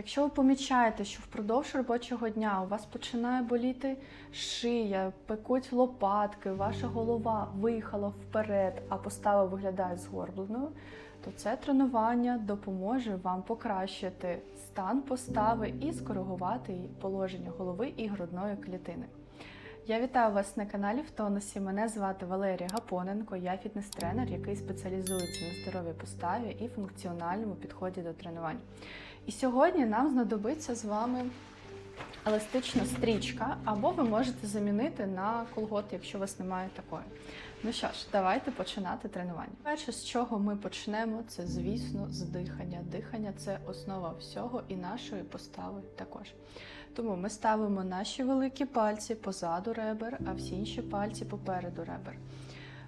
Якщо ви помічаєте, що впродовж робочого дня у вас починає боліти шия, пекуть лопатки, ваша голова виїхала вперед, а постава виглядає згорбленою, то це тренування допоможе вам покращити стан постави і скоригувати положення голови і грудної клітини. Я вітаю вас на каналі в тонусі. Мене звати Валерія Гапоненко. Я фітнес-тренер, який спеціалізується на здоровій поставі і функціональному підході до тренувань. І сьогодні нам знадобиться з вами еластична стрічка, або ви можете замінити на колгот, якщо у вас немає такої. Ну що ж, давайте починати тренування. Перше, з чого ми почнемо, це, звісно, з дихання. Дихання це основа всього і нашої постави також. Тому ми ставимо наші великі пальці позаду ребер, а всі інші пальці попереду ребер.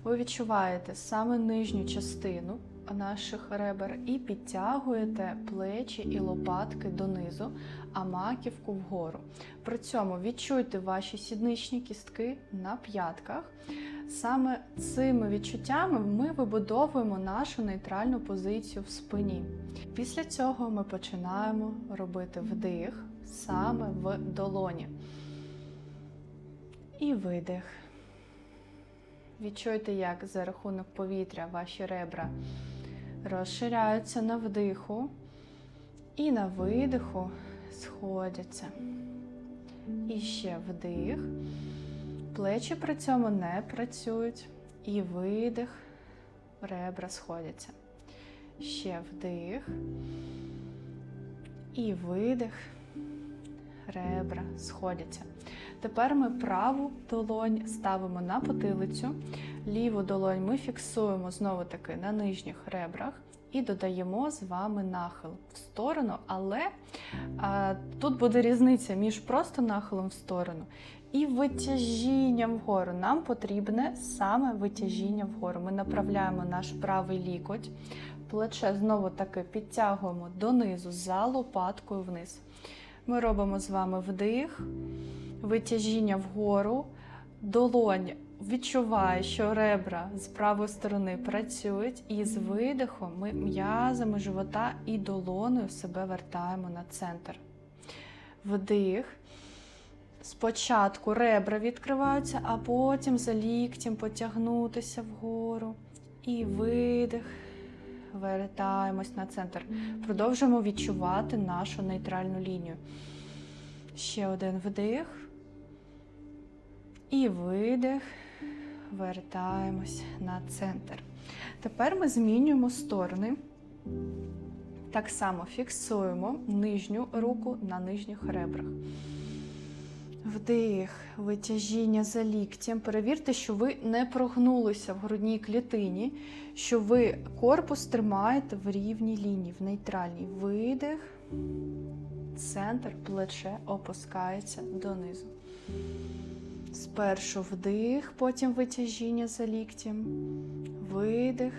Ви відчуваєте саме нижню частину наших ребер і підтягуєте плечі і лопатки донизу, а маківку вгору. При цьому відчуйте ваші сідничні кістки на п'ятках. Саме цими відчуттями ми вибудовуємо нашу нейтральну позицію в спині. Після цього ми починаємо робити вдих саме в долоні. І видих. Відчуйте, як за рахунок повітря ваші ребра розширяються на вдиху і на видиху сходяться. І ще вдих. Плечі при цьому не працюють. І видих, ребра сходяться. Ще вдих. І видих, ребра сходяться. Тепер ми праву долонь ставимо на потилицю, ліву долонь ми фіксуємо знову таки на нижніх ребрах і додаємо з вами нахил в сторону, але а, тут буде різниця між просто нахилом в сторону і витяжінням вгору. Нам потрібне саме витяжіння вгору. Ми направляємо наш правий лікоть, плече знову таки підтягуємо донизу за лопаткою вниз. Ми робимо з вами вдих витяжіння вгору, долонь відчуває, що ребра з правої сторони працюють, і з видихом ми м'язами живота і долоною себе вертаємо на центр. Вдих. Спочатку ребра відкриваються, а потім за ліктем потягнутися вгору. І видих. Вертаємось на центр. Продовжуємо відчувати нашу нейтральну лінію. Ще один вдих. І видих, вертаємось на центр. Тепер ми змінюємо сторони. Так само фіксуємо нижню руку на нижніх ребрах. Вдих, витяжіння за ліктем. Перевірте, що ви не прогнулися в грудній клітині, що ви корпус тримаєте в рівній лінії, в нейтральній. Видих, центр, плече опускається донизу. Спершу вдих, потім витяжіння за ліктем, видих,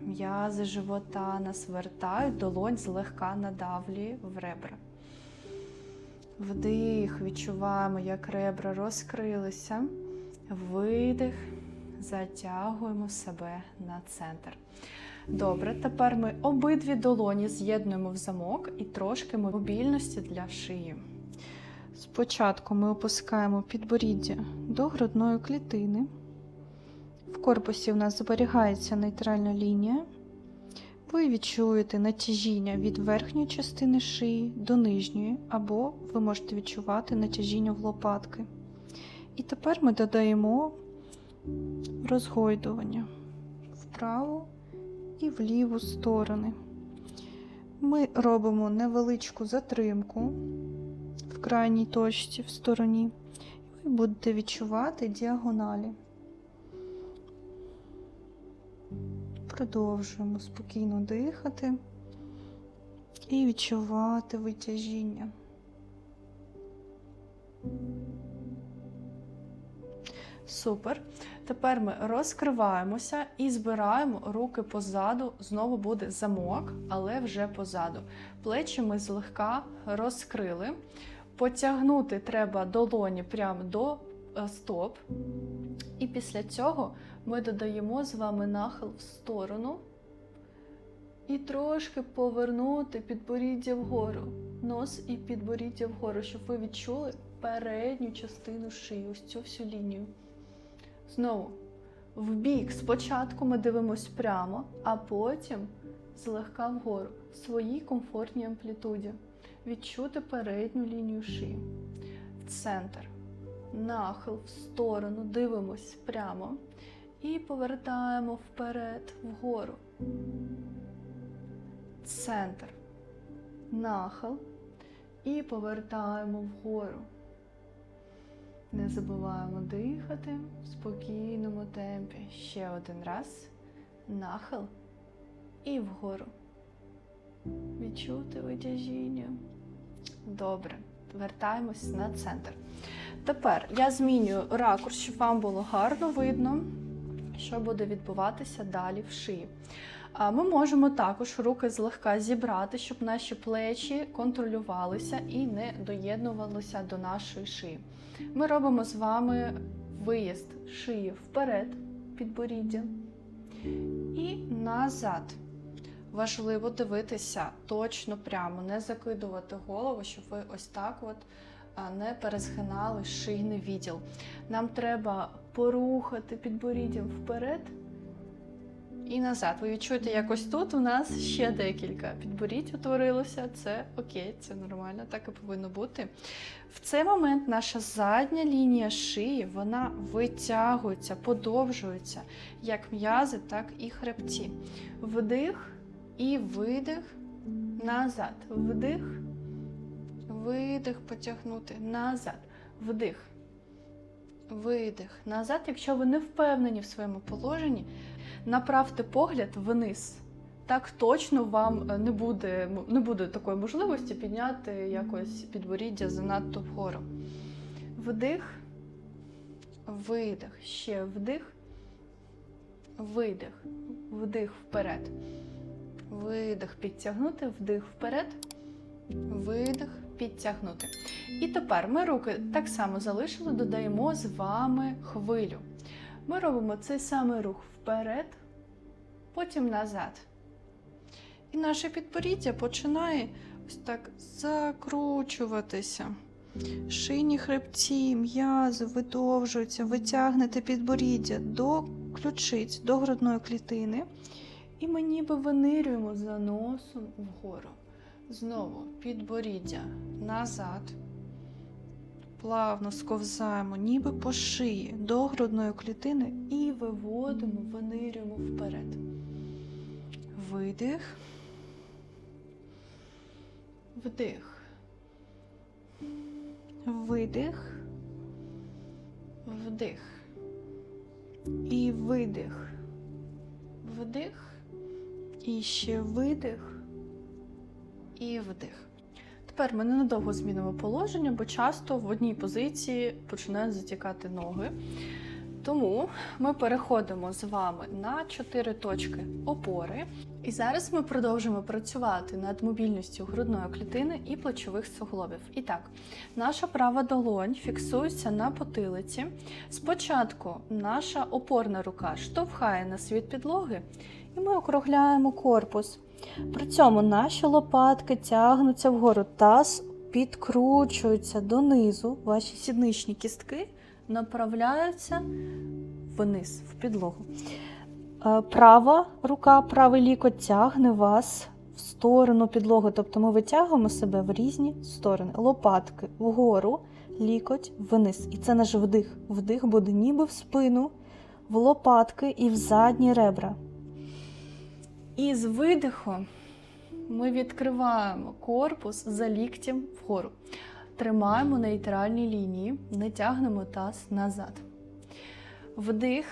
м'язи живота нас вертають, долонь злегка надавлює в ребра. Вдих, відчуваємо, як ребра розкрилися. Видих, затягуємо себе на центр. Добре, тепер ми обидві долоні з'єднуємо в замок і трошки мобільності для шиї. Спочатку ми опускаємо підборіддя до грудної клітини. В корпусі у нас зберігається нейтральна лінія. Ви відчуєте натяжіння від верхньої частини шиї до нижньої, або ви можете відчувати натяжіння в лопатки. І тепер ми додаємо розгойдування вправо і в ліву сторони. Ми робимо невеличку затримку в крайній точці в стороні, і ви будете відчувати діагоналі. Продовжуємо спокійно дихати і відчувати витяжіння. Супер. Тепер ми розкриваємося і збираємо руки позаду. Знову буде замок, але вже позаду. Плечі ми злегка розкрили. Потягнути треба долоні прямо до е, стоп. І після цього ми додаємо з вами нахил в сторону І трошки повернути підборіддя вгору. Нос і підборіддя вгору, щоб ви відчули передню частину шиї, ось цю всю лінію. Знову в бік. Спочатку ми дивимось прямо, а потім злегка вгору, в своїй комфортній амплітуді. Відчути передню лінію шиї. В центр. Нахил в сторону, дивимось прямо і повертаємо вперед, вгору. Центр. Нахил. І повертаємо вгору. Не забуваємо дихати в спокійному темпі. Ще один раз. Нахил і вгору. Відчути витяжіння. Добре. Вертаємось на центр. Тепер я змінюю ракурс, щоб вам було гарно видно, що буде відбуватися далі в шиї. Ми можемо також руки злегка зібрати, щоб наші плечі контролювалися і не доєднувалися до нашої шиї. Ми робимо з вами виїзд шиї вперед, підборіддя і назад. Важливо дивитися точно прямо, не закидувати голову, щоб ви ось так от не перезгинали шийний відділ. Нам треба порухати підборіддям вперед і назад. Ви відчуєте, якось тут у нас ще декілька підборідь утворилося. Це окей, це нормально, так і повинно бути. В цей момент наша задня лінія шиї вона витягується, подовжується як м'язи, так і хребці. Вдих і видих назад. Вдих, видих, потягнути назад. Вдих. Видих назад. Якщо ви не впевнені в своєму положенні, направте погляд вниз. Так точно вам е, не буде, не буде такої можливості підняти якось підборіддя занадто вгору. Вдих, видих, ще вдих, видих, вдих вперед. Видих, підтягнути, вдих вперед, видих, підтягнути. І тепер ми руки так само залишили, додаємо з вами хвилю. Ми робимо цей самий рух вперед, потім назад. І наше підборіддя починає ось так закручуватися. Шийні хребці, м'язи видовжуються, витягнете підборіддя до ключиць, до грудної клітини. І ми ніби винирюємо за носом вгору. Знову підборіддя назад. Плавно сковзаємо, ніби по шиї до грудної клітини і виводимо, винирюємо вперед. Видих. Вдих. Видих. Вдих. І видих. Вдих. І ще видих і вдих. Тепер ми ненадовго змінимо положення, бо часто в одній позиції починають затікати ноги. Тому ми переходимо з вами на 4 точки опори. І зараз ми продовжимо працювати над мобільністю грудної клітини і плечових суглобів. І так, наша права долонь фіксується на потилиці. Спочатку наша опорна рука штовхає нас від підлоги, і ми округляємо корпус. При цьому наші лопатки тягнуться вгору, таз підкручується донизу, ваші сідничні кістки направляються вниз, в підлогу. Е, Права рука, правий лікоть тягне вас в сторону підлоги. Тобто ми витягуємо себе в різні сторони. Лопатки вгору, лікоть вниз. І це наш вдих. Вдих буде ніби в спину, в лопатки і в задні ребра. І з видихом ми відкриваємо корпус за ліктем вгору. Тримаємо нейтральні лінії, не тягнемо таз назад. Вдих.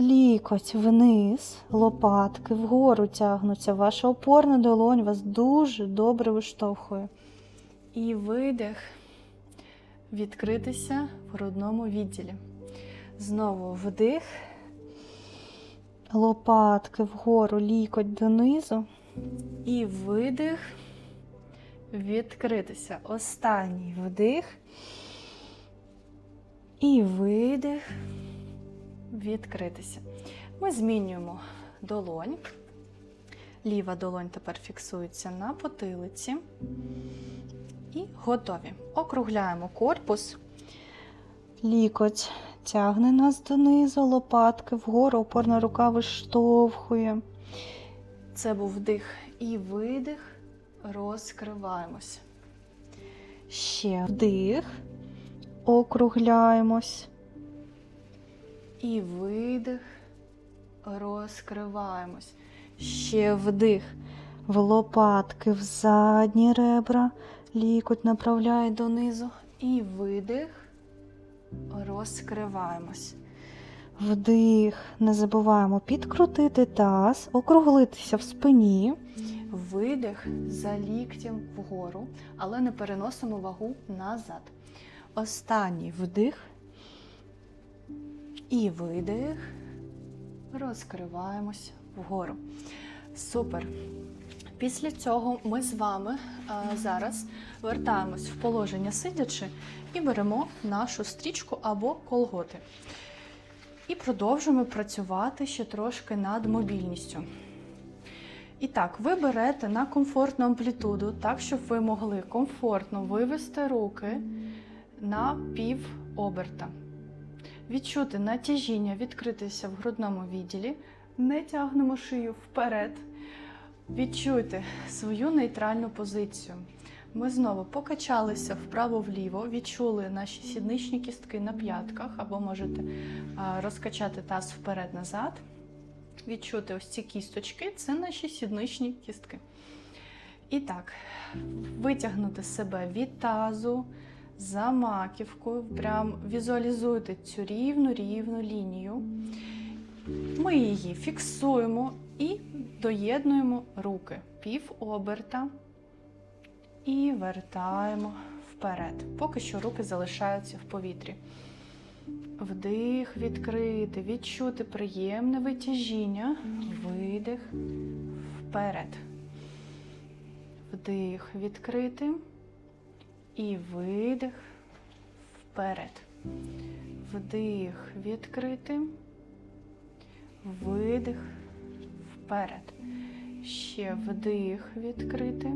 Лікоть вниз, лопатки вгору тягнуться. Ваша опорна долонь вас дуже добре виштовхує. І видих. Відкритися в грудному відділі. Знову вдих. Лопатки вгору, лікоть донизу. І видих. Відкритися. Останній вдих. І видих. Відкритися. Ми змінюємо долонь. Ліва долонь тепер фіксується на потилиці. І готові. Округляємо корпус. Лікоть тягне нас донизу, лопатки вгору, опорна рука виштовхує. Це був вдих і видих. Розкриваємось. Ще вдих. Округляємось. І видих. Розкриваємось. Ще вдих. В лопатки, в задні ребра. Лікоть направляє донизу. І видих. Розкриваємось. Вдих. Не забуваємо підкрутити таз, округлитися в спині. Видих за ліктем вгору, але не переносимо вагу назад. Останній вдих. І видих. Розкриваємось вгору. Супер. Після цього ми з вами а, зараз вертаємось в положення сидячи і беремо нашу стрічку або колготи. І продовжуємо працювати ще трошки над мобільністю. І так, ви берете на комфортну амплітуду, так, щоб ви могли комфортно вивести руки на пів оберта. Відчути натяжіння, відкритися в грудному відділі, не тягнемо шию вперед. Відчуйте свою нейтральну позицію. Ми знову покачалися вправо-вліво, відчули наші сідничні кістки на п'ятках, або можете розкачати таз вперед-назад. Відчути ось ці кісточки це наші сідничні кістки. І так, витягнути себе від тазу за маківкою, прям візуалізуйте цю рівну рівну лінію. Ми її фіксуємо і доєднуємо руки пів оберта і вертаємо вперед. Поки що руки залишаються в повітрі. Вдих, відкрити, відчути приємне витяжіння, видих вперед. Вдих, відкрити і видих вперед. Вдих, відкрити, видих вперед. Ще вдих, відкрити,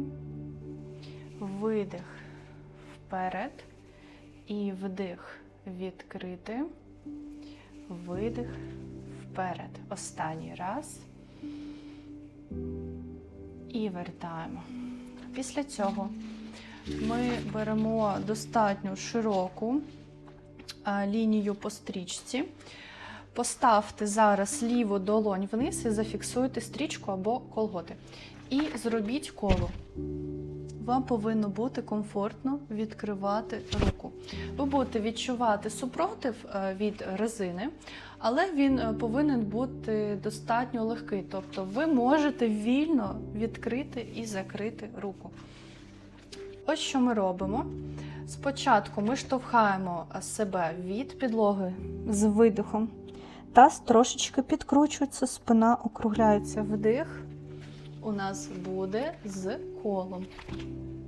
видих вперед і вдих відкрити, видих вперед. Останній раз. І вертаємо. Після цього ми беремо достатньо широку лінію по стрічці. Поставте зараз ліву долонь вниз і зафіксуйте стрічку або колготи. І зробіть коло. Вам повинно бути комфортно відкривати руку. Ви будете відчувати супротив е, від резини, але він е, повинен бути достатньо легкий. Тобто ви можете вільно відкрити і закрити руку. Ось що ми робимо. Спочатку ми штовхаємо себе від підлоги з видихом. Таз трошечки підкручується, спина округляється вдих. У нас буде з колом.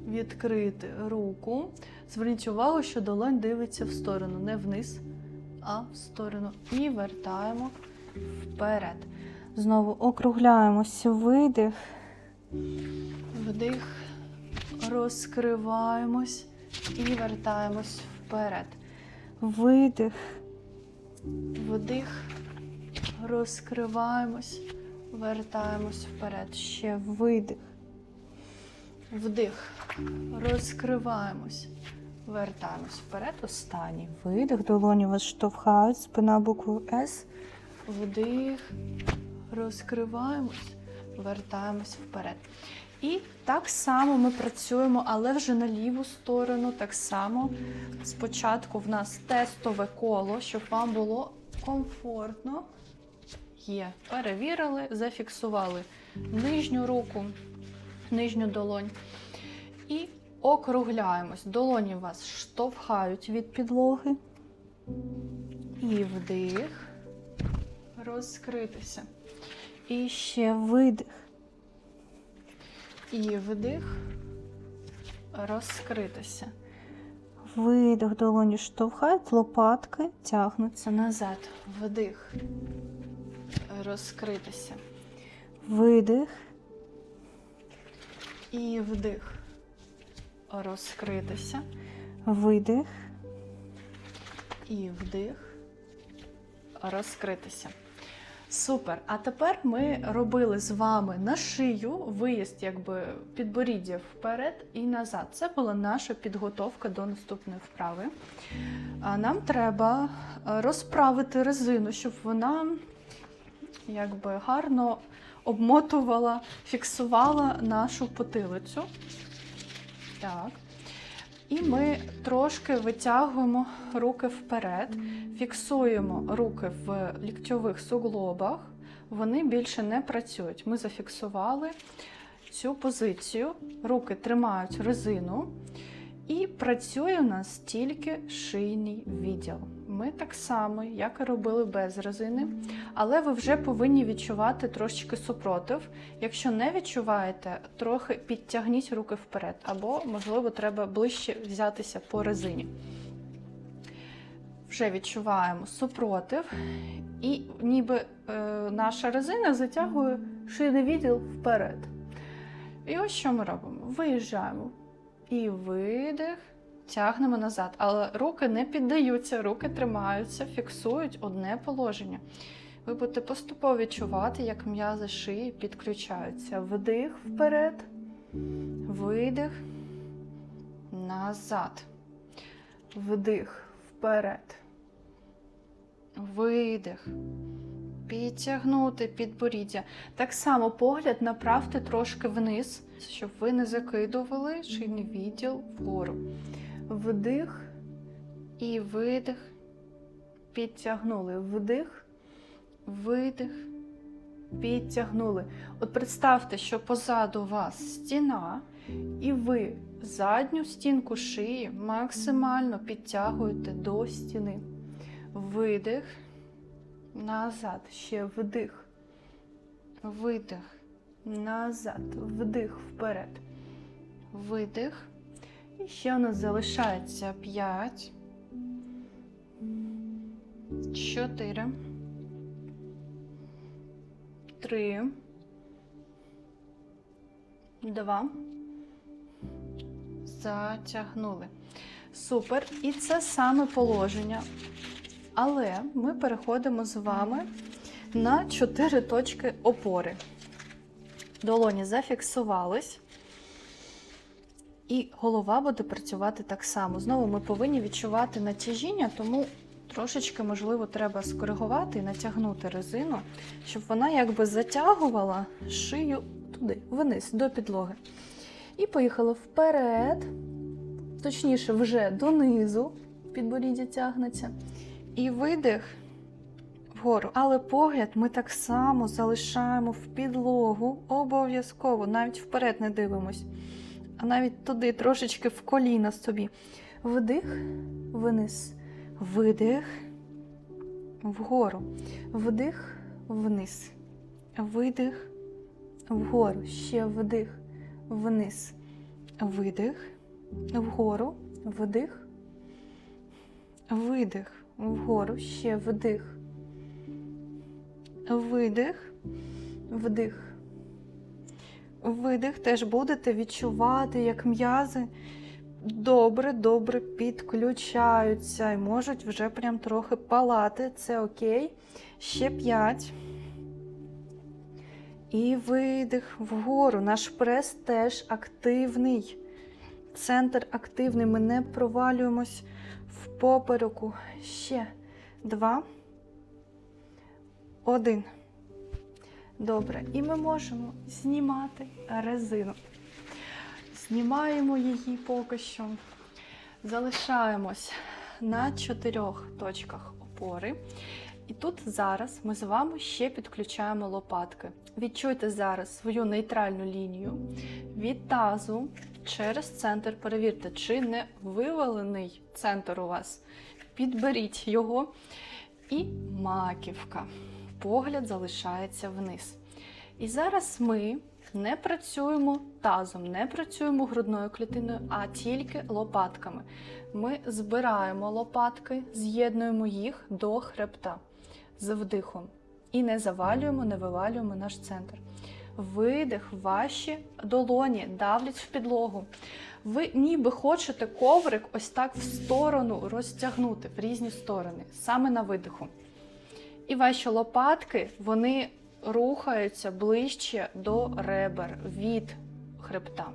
Відкрити руку. Зверніть увагу, що долонь дивиться в сторону, не вниз, а в сторону. І вертаємо вперед. Знову округляємося, видих. Вдих. Розкриваємось і вертаємось вперед. Видих. Вдих. Розкриваємось, вертаємось вперед. Ще видих. Вдих. Розкриваємось. Вертаємось вперед. Останній видих. Долоні вас штовхають. Спина буквою С. Вдих. Розкриваємось. Вертаємось вперед. І так само ми працюємо, але вже на ліву сторону. Так само спочатку в нас тестове коло, щоб вам було комфортно. Є. Перевірили, зафіксували нижню руку, нижню долонь. І округляємось. Долоні вас штовхають від підлоги. І вдих. Розкритися. І ще видих. І вдих. Розкритися. Видих, долоні штовхають, лопатки тягнуться назад. Вдих. Розкритися. Видих. І вдих. Розкритися. Видих. І вдих. Розкритися. Супер. А тепер ми робили з вами на шию виїзд, якби підборіддя вперед і назад. Це була наша підготовка до наступної вправи. А нам треба е, розправити резину, щоб вона якби гарно обмотувала, фіксувала нашу потилицю. Так. І ми трошки витягуємо руки вперед, фіксуємо руки в ліктьових суглобах. Вони більше не працюють. Ми зафіксували цю позицію, руки тримають резину, і працює у нас тільки шийний відділ. Ми так само, як і робили без резини, але ви вже повинні відчувати трошечки супротив. Якщо не відчуваєте, трохи підтягніть руки вперед, або, можливо, треба ближче взятися по резині. Вже відчуваємо супротив, і ніби е, наша резина затягує шийний відділ вперед. І ось що ми робимо: виїжджаємо і видих, тягнемо назад. Але руки не піддаються, руки тримаються, фіксують одне положення. Ви будете поступово відчувати, як м'язи шиї підключаються. Вдих вперед, видих, назад. Вдих вперед. Видих. Підтягнути підборіддя. Так само погляд направте трошки вниз, щоб ви не закидували шийний відділ вгору. Вдих і видих. Підтягнули. Вдих, видих, підтягнули. От представте, що позаду вас стіна, і ви задню стінку шиї максимально підтягуєте до стіни. Видих. Назад. Ще вдих. Видих. Назад. Вдих вперед. Видих. І ще у нас залишається 5. 4. 3. 2. Затягнули. Супер. І це саме положення. Але ми переходимо з вами на 4 точки опори. Долоні зафіксувались. І голова буде працювати так само. Знову ми повинні відчувати натяжіння, тому трошечки, можливо, треба скоригувати і натягнути резину, щоб вона якби затягувала шию туди, вниз, до підлоги. І поїхали вперед, точніше, вже донизу, підборіддя тягнеться. І видих вгору. Але погляд ми так само залишаємо в підлогу обов'язково, навіть вперед не дивимось а навіть туди трошечки в коліна собі. Вдих, вниз, видих, вгору, вдих, вниз, видих, вгору, ще вдих, вниз, видих, вгору, вдих, видих, вгору, ще вдих, видих, вдих. Видих теж будете відчувати, як м'язи добре-добре підключаються і можуть вже прям трохи палати. Це окей. Ще 5. І видих вгору. Наш прес теж активний. Центр активний. Ми не провалюємось в попереку. Ще два. Один. Добре, і ми можемо знімати резину. Знімаємо її поки що. Залишаємось на чотирьох точках опори. І тут зараз ми з вами ще підключаємо лопатки. Відчуйте зараз свою нейтральну лінію від тазу через центр. Перевірте, чи не вивалений центр у вас. Підберіть його. І маківка погляд залишається вниз. І зараз ми не працюємо тазом, не працюємо грудною клітиною, а тільки лопатками. Ми збираємо лопатки, з'єднуємо їх до хребта з вдихом. І не завалюємо, не вивалюємо наш центр. Видих, ваші долоні давлять в підлогу. Ви ніби хочете коврик ось так в сторону розтягнути в різні сторони, саме на видиху. І ваші лопатки вони рухаються ближче до ребер від хребта.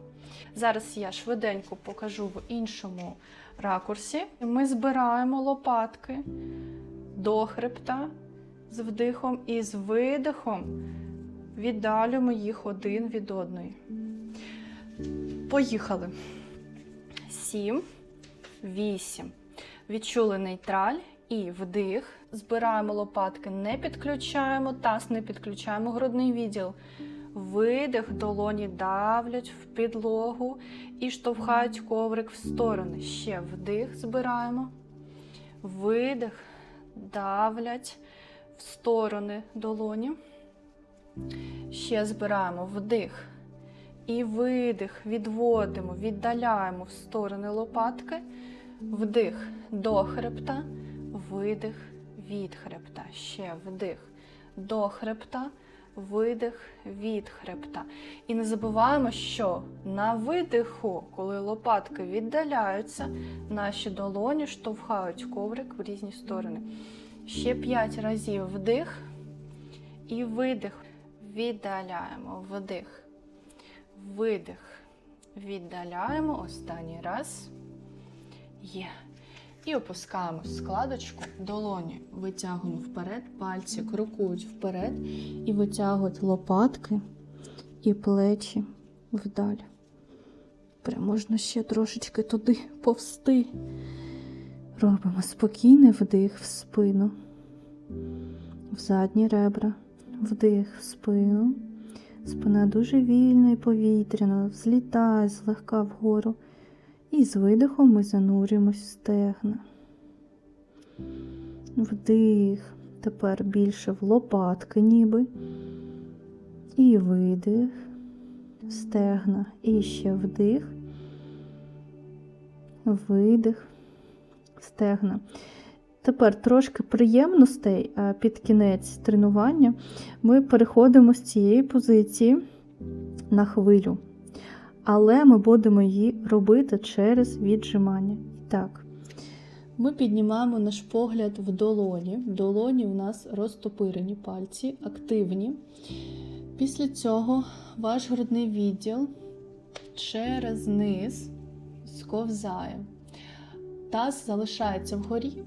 Зараз я швиденько покажу в іншому ракурсі. Ми збираємо лопатки до хребта з вдихом і з видихом віддалюємо їх один від одної. Поїхали. Сім, вісім. Відчули нейтраль і вдих. Збираємо лопатки, не підключаємо таз, не підключаємо грудний відділ. Видих, долоні давлять в підлогу і штовхають коврик в сторони. Ще вдих збираємо. Видих, давлять в сторони долоні. Ще збираємо вдих. І видих, відводимо, віддаляємо в сторони лопатки. Вдих до хребта, видих від хребта. Ще вдих до хребта, видих від хребта. І не забуваємо, що на видиху, коли лопатки віддаляються, наші долоні штовхають коврик в різні сторони. Ще 5 разів вдих і видих. Віддаляємо вдих. Видих. Віддаляємо останній раз. Є. І опускаємо складочку, долоні витягуємо вперед, пальці крокують вперед і витягують лопатки і плечі вдаль. Прям можна ще трошечки туди повсти. Робимо спокійний вдих в спину, в задні ребра, вдих в спину. Спина дуже вільна і повітряна, взлітає злегка вгору. І з видихом ми занурюємось в стегна. Вдих. Тепер більше в лопатки ніби. І видих. Стегна. І ще вдих. Видих. Стегна. Тепер трошки приємностей під кінець тренування ми переходимо з цієї позиції на хвилю. Але ми будемо її робити через віджимання. Так, ми піднімаємо наш погляд в долоні. В долоні у нас розтопирені пальці, активні. Після цього ваш грудний відділ через низ сковзає. Таз залишається вгорі.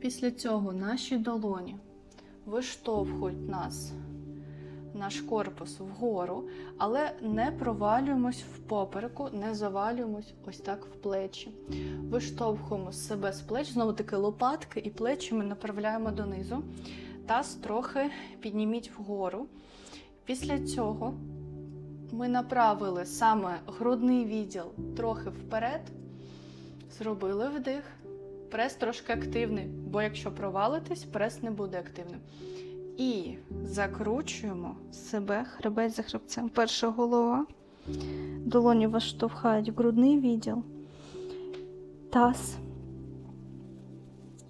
Після цього наші долоні виштовхують нас, наш корпус вгору, але не провалюємось в попереку, не завалюємось ось так в плечі. Виштовхуємо себе з плеч, знову таки лопатки і плечі ми направляємо донизу. Таз трохи підніміть вгору. Після цього ми направили саме грудний відділ трохи вперед, зробили вдих. Прес трошки активний, бо якщо провалитись, прес не буде активним. І закручуємо себе хребець за хребцем. Перша голова. Долоні вас штовхають в грудний відділ, таз.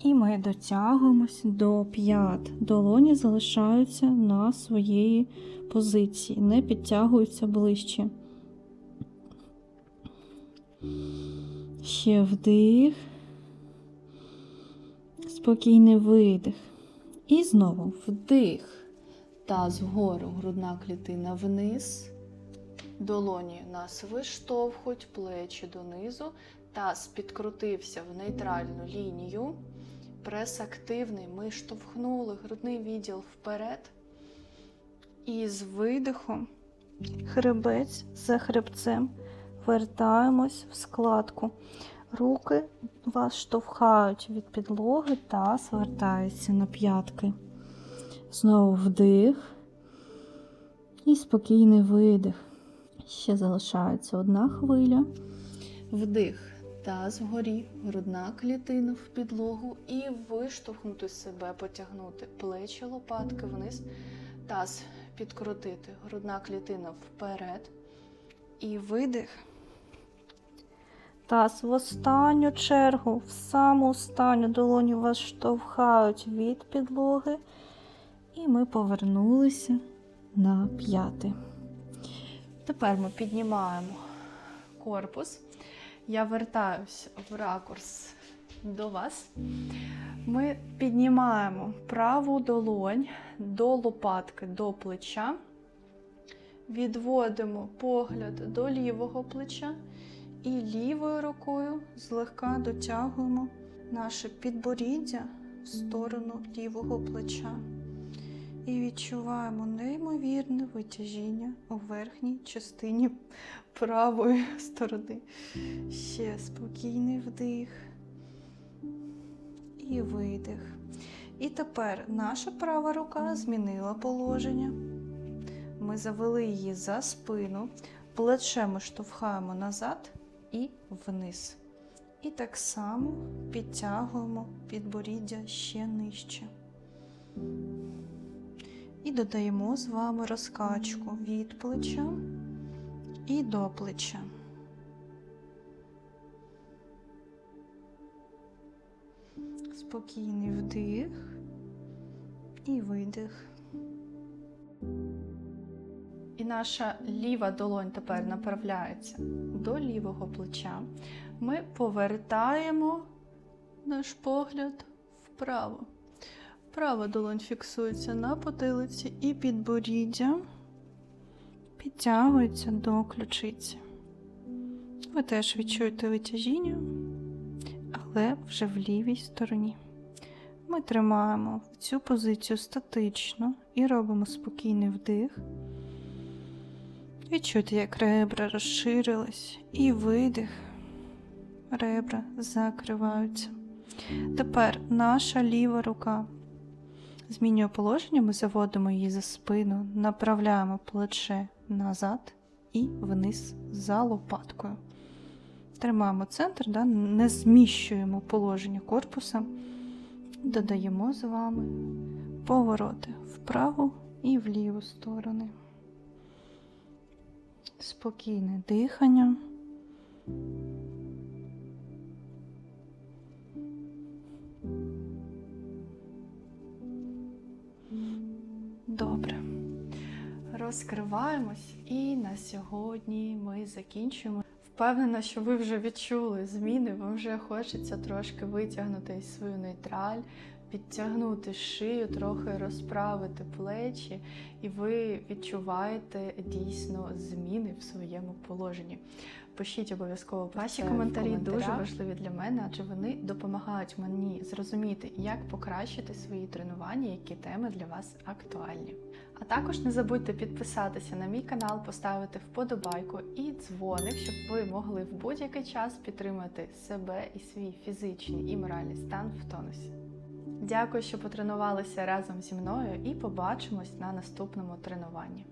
І ми дотягуємось до п'ят. Долоні залишаються на своєї позиції, не підтягуються ближче. Ще вдих спокійний видих. І знову вдих. Таз вгору, грудна клітина вниз. Долоні нас виштовхують, плечі донизу. Таз підкрутився в нейтральну лінію. Прес активний. Ми штовхнули грудний відділ вперед. І з видихом хребець за хребцем вертаємось в складку. Руки вас штовхають від підлоги та звертаються на п'ятки. Знову вдих і спокійний видих. Ще залишається одна хвиля. Вдих. Таз вгорі, грудна клітина в підлогу і виштовхнути себе, потягнути плечі, лопатки вниз, таз підкрутити, грудна клітина вперед. І видих. Таз в останню чергу, в саму останню долоні вас штовхають від підлоги. І ми повернулися на п'яти. Тепер ми піднімаємо корпус. Я вертаюсь в ракурс до вас. Ми піднімаємо праву долонь до лопатки, до плеча. Відводимо погляд до лівого плеча і лівою рукою злегка дотягуємо наше підборіддя в сторону лівого плеча. І відчуваємо неймовірне витяжіння у верхній частині правої сторони. Ще спокійний вдих і видих. І тепер наша права рука змінила положення. Ми завели її за спину, плече ми штовхаємо назад і вниз. І так само підтягуємо підборіддя ще нижче. І додаємо з вами розкачку від плеча і до плеча. Спокійний вдих і видих. І наша ліва долонь тепер направляється до лівого плеча. Ми повертаємо наш погляд вправо. Права долонь фіксується на потилиці і підборіддя підтягується до ключиці. Ви теж відчуєте витяжіння, але вже в лівій стороні. Ми тримаємо цю позицію статично і робимо спокійний вдих. Відчуйте, як ребра розширились, і видих. Ребра закриваються. Тепер наша ліва рука змінює положення, ми заводимо її за спину, направляємо плече назад і вниз за лопаткою. Тримаємо центр, да, не зміщуємо положення корпуса, додаємо з вами повороти вправу і в ліву сторони. Спокійне дихання. Добре. Розкриваємось, і на сьогодні ми закінчуємо. Впевнена, що ви вже відчули зміни, вам вже хочеться трошки витягнути свою нейтраль, підтягнути шию, трохи розправити плечі, і ви відчуваєте дійсно зміни в своєму положенні. Пишіть обов'язково про Ваші коментарі дуже важливі для мене, адже вони допомагають мені зрозуміти, як покращити свої тренування, які теми для вас актуальні. А також не забудьте підписатися на мій канал, поставити вподобайку і дзвоник, щоб ви могли в будь-який час підтримати себе і свій фізичний і моральний стан в тонусі. Дякую, що потренувалися разом зі мною і побачимось на наступному тренуванні.